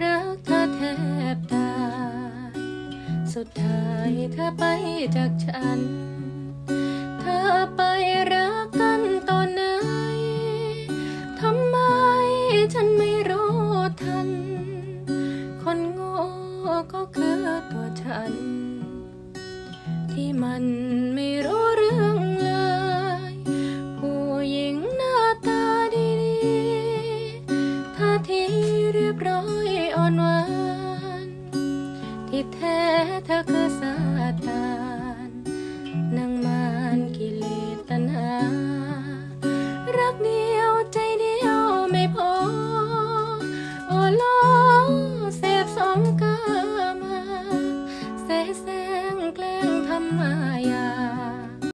รักเธอแทบตายสุดท้ายเธอไปจากฉัน เธอไปรักกันตอนไหนทำไมฉันไม่รู้ทัน คนโง่ก็คือตัวฉัน ที่มันไม่รู้เรื่องเลย ผู้หญิงหน้าตาดีๆท่าทีเรียบร้อย อนหวานที่แท้เธอคือซาตานนางมารกิเลสตัณหา รักเดียวใจเดียวไม่พอ โอ้โอเสพสมกามาเสแสงแกล้งทำมายา